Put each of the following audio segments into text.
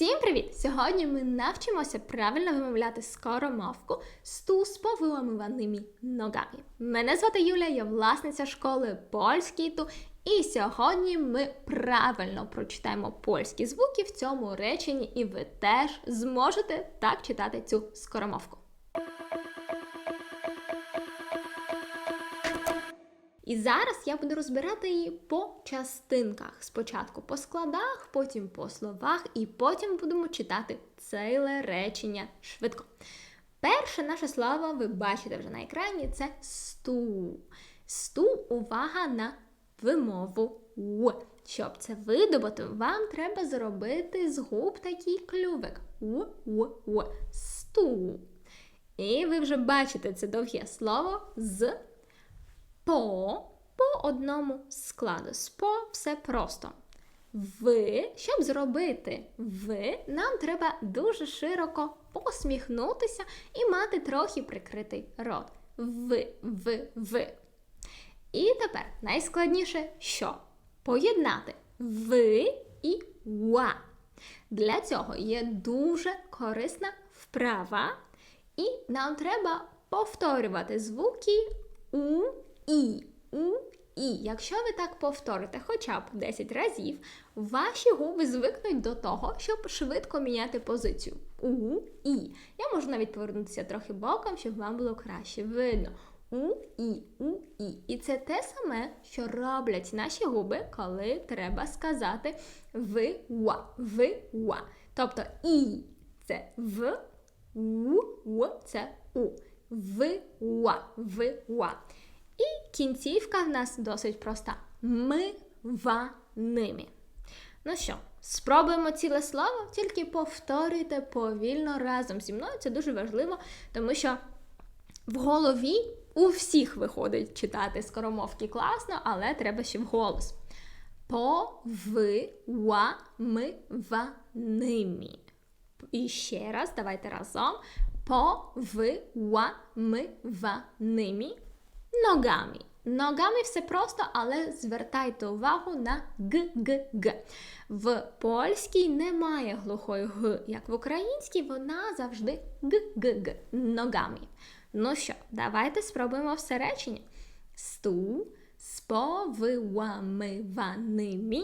Всім привіт! Сьогодні ми навчимося правильно вимовляти скоромовку з повиламуваними ногами. Мене звати Юля, я власниця школи польський ту. І сьогодні ми правильно прочитаємо польські звуки в цьому реченні, і ви теж зможете так читати цю скоромовку. І зараз я буду розбирати її по частинках. Спочатку по складах, потім по словах, і потім будемо читати ціле речення швидко. Перше наше слово ви бачите вже на екрані це сту. Сту увага на вимову У. Щоб це видобути, вам треба зробити з губ такий клювик. У-у-у. Сту. І ви вже бачите це довге слово з по одному складу. З по все просто. Ви, щоб зробити ви, нам треба дуже широко посміхнутися і мати трохи прикритий рот. Ви, ви, ви. І тепер найскладніше що? Поєднати ви і ва. Для цього є дуже корисна вправа, і нам треба повторювати звуки у і, у, і. Якщо ви так повторите хоча б 10 разів, ваші губи звикнуть до того, щоб швидко міняти позицію. У, і. Я можу навіть повернутися трохи боком, щоб вам було краще видно. У, і, у, і. І це те саме, що роблять наші губи, коли треба сказати ви ва, ви ва. Тобто і це в, у, у це у. Ви ва, ви ва. І кінцівка в нас досить проста. Ми ва ними. Ну що, спробуємо ціле слово, тільки повторюйте повільно разом зі мною. Це дуже важливо, тому що в голові у всіх виходить читати скоромовки класно, але треба ще вголос. По ви ва ми ва ними. І ще раз, давайте разом. По ногами. Ногами все просто, але звертайте увагу на г-г-г. В польській немає глухої г, як в українській, вона завжди г-г-г. Ногами. Ну що, давайте спробуємо все речення. Сту з повиламиваними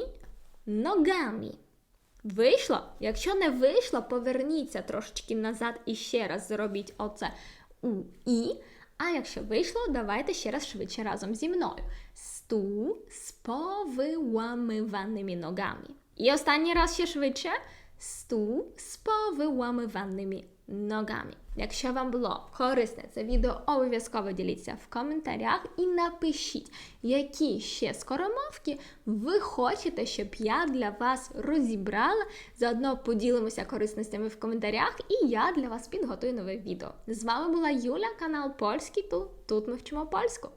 ногами. Вийшло? Якщо не вийшло, поверніться трошечки назад і ще раз зробіть оце у і. А якщо вийшло, давайте ще раз швидше разом зі мною. Сту з повиламиваними ногами. І останній раз ще швидше. Сту з повиламиваними ногами. Якщо вам було корисне це відео, обов'язково діліться в коментарях і напишіть, які ще скоромовки ви хочете, щоб я для вас розібрала. Заодно поділимося корисностями в коментарях, і я для вас підготую нове відео. З вами була Юля, канал Польський Ту. Тут ми вчимо польську.